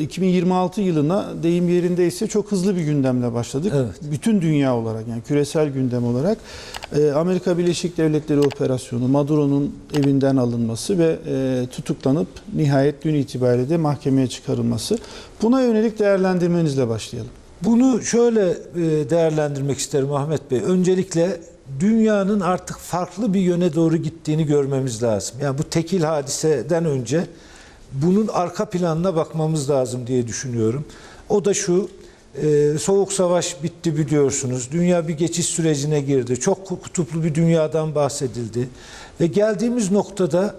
2026 yılına deyim yerindeyse çok hızlı bir gündemle başladık. Evet. Bütün dünya olarak yani küresel gündem olarak e, Amerika Birleşik Devletleri operasyonu, Maduro'nun evinden alınması ve e, tutuklanıp nihayet dün itibariyle de mahkemeye çıkarılması. Buna yönelik değerlendirmenizle başlayalım. Bunu şöyle e, değerlendirmek isterim Ahmet Bey. Öncelikle dünyanın artık farklı bir yöne doğru gittiğini görmemiz lazım. Yani bu tekil hadiseden önce bunun arka planına bakmamız lazım diye düşünüyorum. O da şu, e, soğuk savaş bitti biliyorsunuz. Dünya bir geçiş sürecine girdi. Çok kutuplu bir dünyadan bahsedildi. Ve geldiğimiz noktada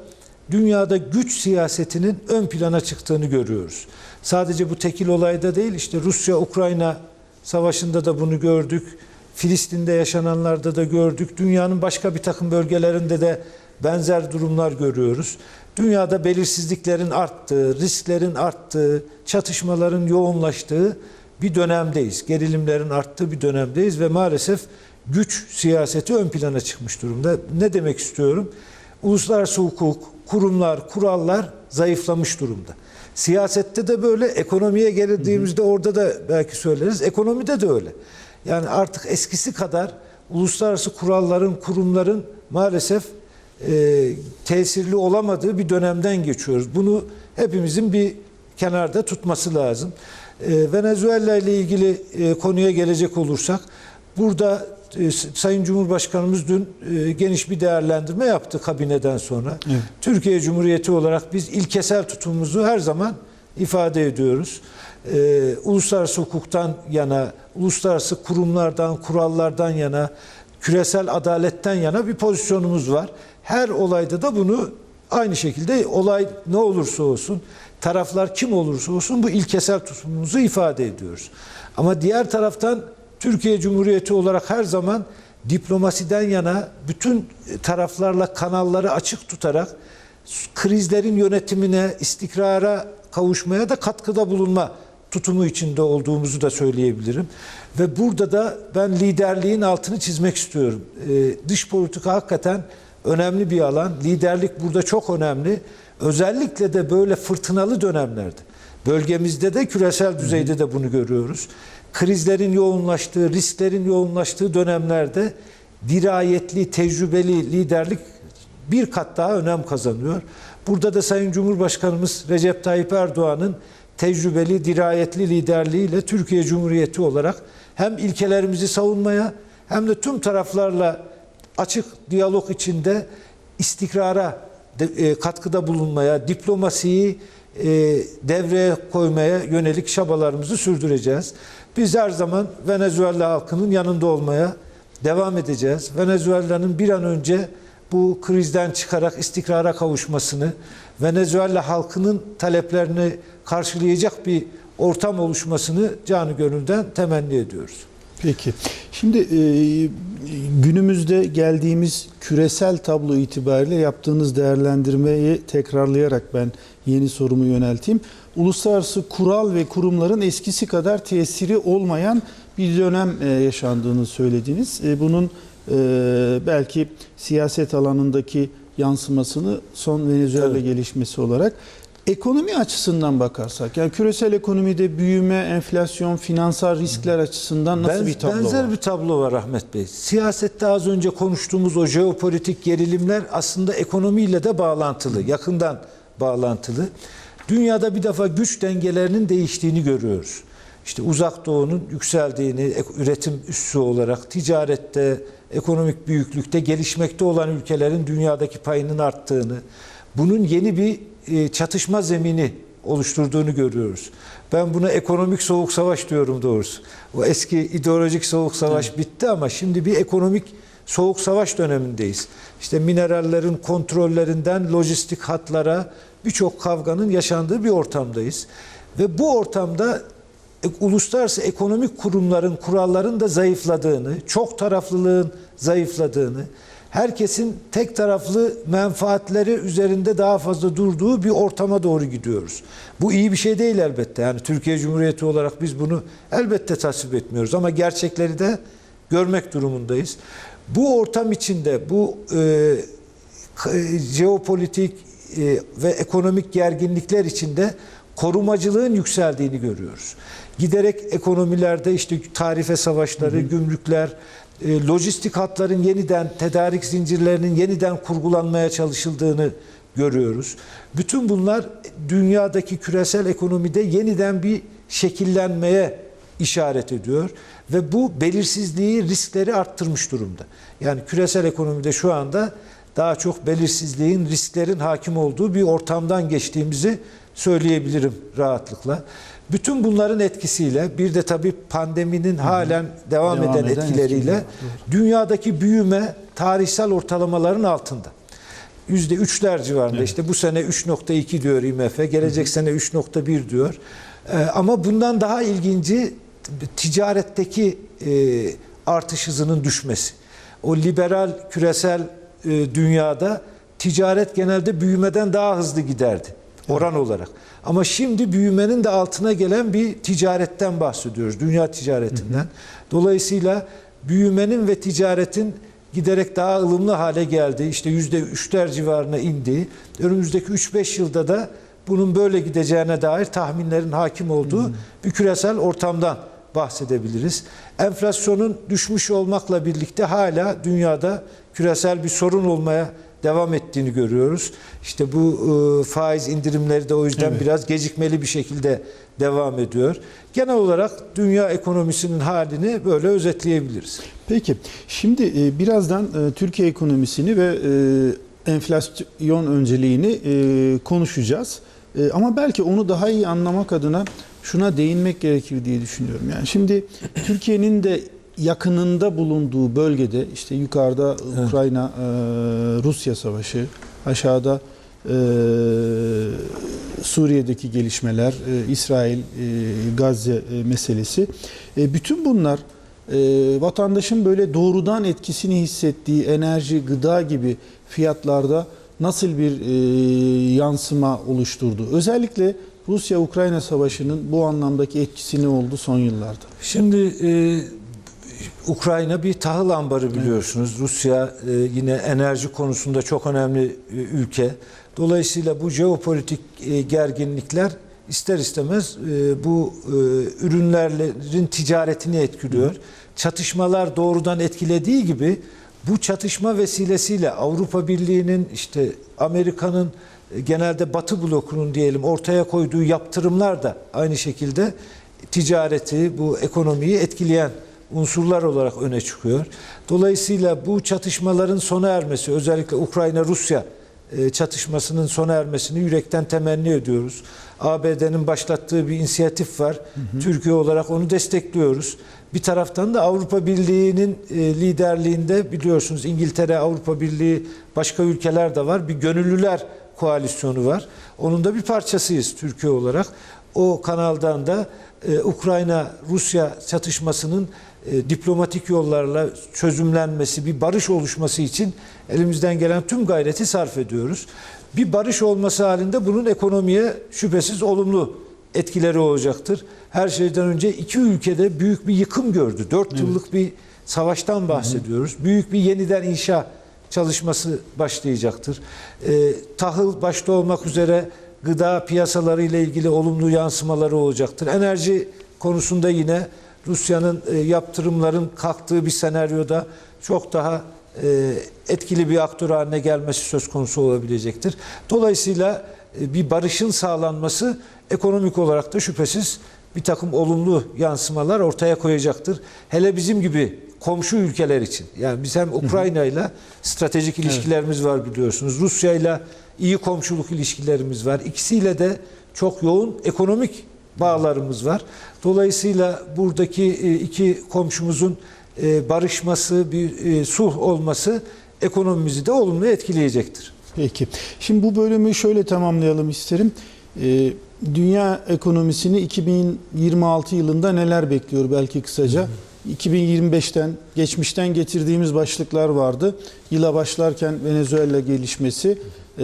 dünyada güç siyasetinin ön plana çıktığını görüyoruz. Sadece bu tekil olayda değil işte Rusya-Ukrayna savaşında da bunu gördük. Filistin'de yaşananlarda da gördük. Dünyanın başka bir takım bölgelerinde de benzer durumlar görüyoruz. Dünyada belirsizliklerin arttığı, risklerin arttığı, çatışmaların yoğunlaştığı bir dönemdeyiz. Gerilimlerin arttığı bir dönemdeyiz ve maalesef güç siyaseti ön plana çıkmış durumda. Ne demek istiyorum? Uluslararası hukuk, kurumlar, kurallar zayıflamış durumda. Siyasette de böyle, ekonomiye geldiğimizde orada da belki söyleriz. Ekonomide de öyle. Yani artık eskisi kadar uluslararası kuralların, kurumların maalesef e, tesirli olamadığı bir dönemden geçiyoruz. Bunu hepimizin bir kenarda tutması lazım. E, Venezuela ile ilgili e, konuya gelecek olursak, burada e, Sayın Cumhurbaşkanımız dün e, geniş bir değerlendirme yaptı kabineden sonra. Evet. Türkiye Cumhuriyeti olarak biz ilkesel tutumumuzu her zaman ifade ediyoruz. Ee, uluslararası hukuktan yana, uluslararası kurumlardan, kurallardan yana, küresel adaletten yana bir pozisyonumuz var. Her olayda da bunu aynı şekilde olay ne olursa olsun, taraflar kim olursa olsun bu ilkesel tutumumuzu ifade ediyoruz. Ama diğer taraftan Türkiye Cumhuriyeti olarak her zaman diplomasiden yana bütün taraflarla kanalları açık tutarak krizlerin yönetimine, istikrara kavuşmaya da katkıda bulunma tutumu içinde olduğumuzu da söyleyebilirim. Ve burada da ben liderliğin altını çizmek istiyorum. Ee, dış politika hakikaten önemli bir alan. Liderlik burada çok önemli. Özellikle de böyle fırtınalı dönemlerde. Bölgemizde de küresel düzeyde de bunu görüyoruz. Krizlerin yoğunlaştığı, risklerin yoğunlaştığı dönemlerde dirayetli, tecrübeli liderlik bir kat daha önem kazanıyor. Burada da Sayın Cumhurbaşkanımız Recep Tayyip Erdoğan'ın tecrübeli, dirayetli liderliğiyle Türkiye Cumhuriyeti olarak hem ilkelerimizi savunmaya hem de tüm taraflarla açık diyalog içinde istikrara e, katkıda bulunmaya, diplomasiyi e, devreye koymaya yönelik çabalarımızı sürdüreceğiz. Biz her zaman Venezuela halkının yanında olmaya devam edeceğiz. Venezuela'nın bir an önce bu krizden çıkarak istikrara kavuşmasını, Venezuela halkının taleplerini karşılayacak bir ortam oluşmasını canı gönülden temenni ediyoruz. Peki. Şimdi e, günümüzde geldiğimiz küresel tablo itibariyle yaptığınız değerlendirmeyi tekrarlayarak ben yeni sorumu yönelteyim. Uluslararası kural ve kurumların eskisi kadar tesiri olmayan bir dönem e, yaşandığını söylediniz. E, bunun e, belki siyaset alanındaki yansımasını son Venezuela Evet. gelişmesi olarak Ekonomi açısından bakarsak, yani küresel ekonomide büyüme, enflasyon, finansal riskler açısından nasıl Ben- bir tablo benzer var? bir tablo var Ahmet Bey. Siyasette az önce konuştuğumuz o jeopolitik gerilimler aslında ekonomiyle de bağlantılı, yakından bağlantılı. Dünyada bir defa güç dengelerinin değiştiğini görüyoruz. İşte uzak doğunun yükseldiğini, üretim üssü olarak ticarette, ekonomik büyüklükte gelişmekte olan ülkelerin dünyadaki payının arttığını, bunun yeni bir e, çatışma zemini oluşturduğunu görüyoruz. Ben buna ekonomik soğuk savaş diyorum doğrusu. O eski ideolojik soğuk savaş bitti ama şimdi bir ekonomik soğuk savaş dönemindeyiz. İşte minerallerin kontrollerinden lojistik hatlara birçok kavganın yaşandığı bir ortamdayız. Ve bu ortamda e, uluslararası ekonomik kurumların, kuralların da zayıfladığını, çok taraflılığın zayıfladığını, herkesin tek taraflı menfaatleri üzerinde daha fazla durduğu bir ortama doğru gidiyoruz. Bu iyi bir şey değil elbette. Yani Türkiye Cumhuriyeti olarak biz bunu elbette tasvip etmiyoruz ama gerçekleri de görmek durumundayız. Bu ortam içinde bu e, e, jeopolitik e, ve ekonomik gerginlikler içinde korumacılığın yükseldiğini görüyoruz. Giderek ekonomilerde işte tarife savaşları, gümrükler, e, lojistik hatların yeniden, tedarik zincirlerinin yeniden kurgulanmaya çalışıldığını görüyoruz. Bütün bunlar dünyadaki küresel ekonomide yeniden bir şekillenmeye işaret ediyor ve bu belirsizliği, riskleri arttırmış durumda. Yani küresel ekonomide şu anda daha çok belirsizliğin, risklerin hakim olduğu bir ortamdan geçtiğimizi söyleyebilirim rahatlıkla. Bütün bunların etkisiyle bir de tabii pandeminin halen devam, Devam eden, eden etkileriyle etkileri, dünyadaki büyüme tarihsel ortalamaların altında. Yüzde üçler civarında işte bu sene 3.2 diyor IMF, gelecek sene 3.1 diyor. Ee, ama bundan daha ilginci ticaretteki e, artış hızının düşmesi. O liberal küresel e, dünyada ticaret genelde büyümeden daha hızlı giderdi oran olarak. Ama şimdi büyümenin de altına gelen bir ticaretten bahsediyoruz. Dünya ticaretinden. Dolayısıyla büyümenin ve ticaretin giderek daha ılımlı hale geldi. İşte yüzde üçler civarına indi. Önümüzdeki 3-5 yılda da bunun böyle gideceğine dair tahminlerin hakim olduğu bir küresel ortamdan bahsedebiliriz. Enflasyonun düşmüş olmakla birlikte hala dünyada küresel bir sorun olmaya devam ettiğini görüyoruz. İşte bu e, faiz indirimleri de o yüzden Evet. biraz gecikmeli bir şekilde devam ediyor. Genel olarak dünya ekonomisinin halini böyle özetleyebiliriz. Peki şimdi e, birazdan e, Türkiye ekonomisini ve e, enflasyon önceliğini e, konuşacağız. E, ama belki onu daha iyi anlamak adına şuna değinmek gerekir diye düşünüyorum. Yani şimdi Türkiye'nin de yakınında bulunduğu bölgede işte yukarıda Ukrayna e, Rusya savaşı, aşağıda e, Suriye'deki gelişmeler, e, İsrail, e, Gazze e, meselesi. E, bütün bunlar e, vatandaşın böyle doğrudan etkisini hissettiği enerji, gıda gibi fiyatlarda nasıl bir e, yansıma oluşturdu? Özellikle Rusya-Ukrayna savaşının bu anlamdaki etkisi ne oldu son yıllarda? Şimdi e, Ukrayna bir tahıl ambarı biliyorsunuz. Rusya e, yine enerji konusunda çok önemli e, ülke. Dolayısıyla bu jeopolitik e, gerginlikler ister istemez e, bu e, ürünlerin ticaretini etkiliyor. Çatışmalar doğrudan etkilediği gibi bu çatışma vesilesiyle Avrupa Birliği'nin işte Amerika'nın e, genelde Batı blokunun diyelim ortaya koyduğu yaptırımlar da aynı şekilde ticareti, bu ekonomiyi etkileyen unsurlar olarak öne çıkıyor. Dolayısıyla bu çatışmaların sona ermesi, özellikle Ukrayna-Rusya e, çatışmasının sona ermesini yürekten temenni ediyoruz. ABD'nin başlattığı bir inisiyatif var. Türkiye olarak onu destekliyoruz. Bir taraftan da Avrupa Birliği'nin e, liderliğinde biliyorsunuz İngiltere, Avrupa Birliği, başka ülkeler de var. Bir gönüllüler koalisyonu var. Onun da bir parçasıyız Türkiye olarak. O kanaldan da e, Ukrayna-Rusya çatışmasının e, diplomatik yollarla çözümlenmesi, bir barış oluşması için elimizden gelen tüm gayreti sarf ediyoruz. Bir barış olması halinde bunun ekonomiye şüphesiz olumlu etkileri olacaktır. Her şeyden önce iki ülkede büyük bir yıkım gördü. Dört yıllık bir savaştan bahsediyoruz. Büyük bir yeniden inşa çalışması başlayacaktır. E, tahıl başta olmak üzere gıda piyasaları ile ilgili olumlu yansımaları olacaktır. Enerji konusunda yine Rusya'nın e, yaptırımların kalktığı bir senaryoda çok daha e, etkili bir aktör haline gelmesi söz konusu olabilecektir. Dolayısıyla e, bir barışın sağlanması ekonomik olarak da şüphesiz bir takım olumlu yansımalar ortaya koyacaktır. Hele bizim gibi komşu ülkeler için. Yani biz hem Ukrayna ile stratejik ilişkilerimiz var biliyorsunuz. Rusya ile iyi komşuluk ilişkilerimiz var. İkisiyle de çok yoğun ekonomik bağlarımız var. Dolayısıyla buradaki e, iki komşumuzun e, barışması, bir e, sulh olması ekonomimizi de olumlu etkileyecektir. Peki. Şimdi bu bölümü şöyle tamamlayalım isterim. Ee, dünya ekonomisini 2026 yılında neler bekliyor belki kısaca? 2025'ten, geçmişten getirdiğimiz başlıklar vardı. Yıla başlarken Venezuela gelişmesi, ee,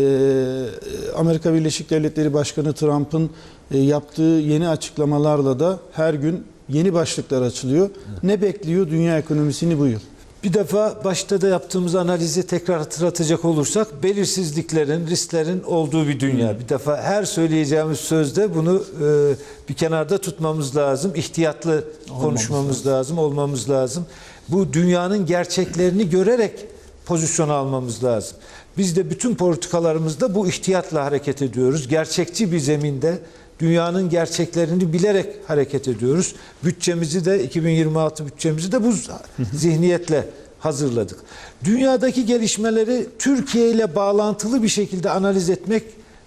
Amerika Birleşik Devletleri Başkanı Trump'ın e, yaptığı yeni açıklamalarla da her gün yeni başlıklar açılıyor. Ne bekliyor dünya ekonomisini bu yıl? Bir defa başta da yaptığımız analizi tekrar hatırlatacak olursak belirsizliklerin, risklerin olduğu bir dünya. Bir defa her söyleyeceğimiz sözde bunu e, bir kenarda tutmamız lazım. İhtiyatlı konuşmamız lazım, olmamız lazım. Bu dünyanın gerçeklerini görerek pozisyon almamız lazım. Biz de bütün politikalarımızda bu ihtiyatla hareket ediyoruz. Gerçekçi bir zeminde dünyanın gerçeklerini bilerek hareket ediyoruz. Bütçemizi de 2026 bütçemizi de bu zihniyetle hazırladık. Dünyadaki gelişmeleri Türkiye ile bağlantılı bir şekilde analiz etmek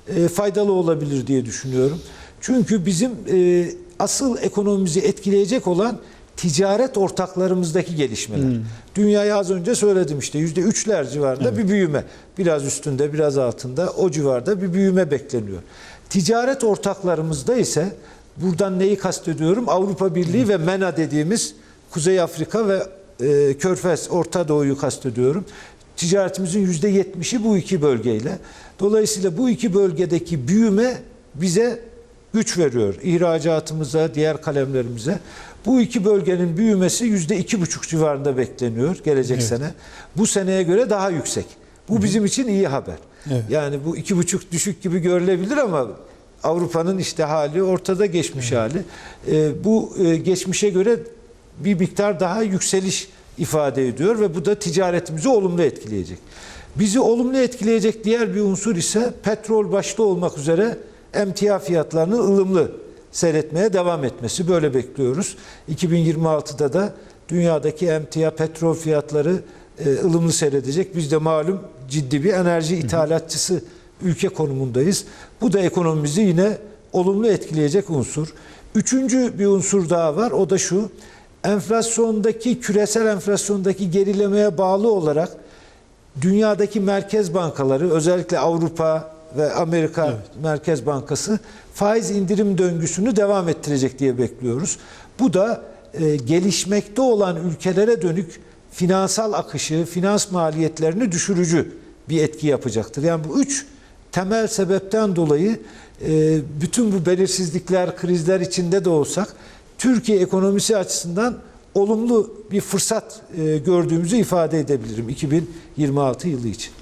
e, faydalı olabilir diye düşünüyorum. Çünkü bizim e, asıl ekonomimizi etkileyecek olan ticaret ortaklarımızdaki gelişmeler. Dünyayı az önce söyledim işte yüzde üçler civarında bir büyüme. Biraz üstünde biraz altında o civarda bir büyüme bekleniyor. Ticaret ortaklarımızda ise buradan neyi kastediyorum? Avrupa Birliği ve MENA dediğimiz Kuzey Afrika ve e, Körfez, Orta Doğu'yu kastediyorum. Ticaretimizin yüzde yetmişi bu iki bölgeyle. Dolayısıyla bu iki bölgedeki büyüme bize güç veriyor. İhracatımıza, diğer kalemlerimize. Bu iki bölgenin büyümesi yüzde iki buçuk civarında bekleniyor gelecek Evet. sene. Bu seneye göre daha yüksek. Bu bizim için iyi haber. Evet. Yani bu iki buçuk düşük gibi görülebilir ama Avrupa'nın işte hali ortada geçmiş hali. Ee, bu e, geçmişe göre bir miktar daha yükseliş ifade ediyor ve bu da ticaretimizi olumlu etkileyecek. Bizi olumlu etkileyecek diğer bir unsur ise petrol başta olmak üzere emtia fiyatlarının ılımlı seyretmeye devam etmesi böyle bekliyoruz. 2026'da da dünyadaki emtia petrol fiyatları e, ılımlı seyredecek. Biz de malum ciddi bir enerji ithalatçısı ülke konumundayız. Bu da ekonomimizi yine olumlu etkileyecek unsur. Üçüncü bir unsur daha var. O da şu. Enflasyondaki küresel enflasyondaki gerilemeye bağlı olarak dünyadaki merkez bankaları özellikle Avrupa ve Amerika Merkez Bankası faiz indirim döngüsünü devam ettirecek diye bekliyoruz. Bu da e, gelişmekte olan ülkelere dönük finansal akışı, finans maliyetlerini düşürücü bir etki yapacaktır. Yani bu üç temel sebepten dolayı e, bütün bu belirsizlikler, krizler içinde de olsak Türkiye ekonomisi açısından olumlu bir fırsat e, gördüğümüzü ifade edebilirim 2026 yılı için.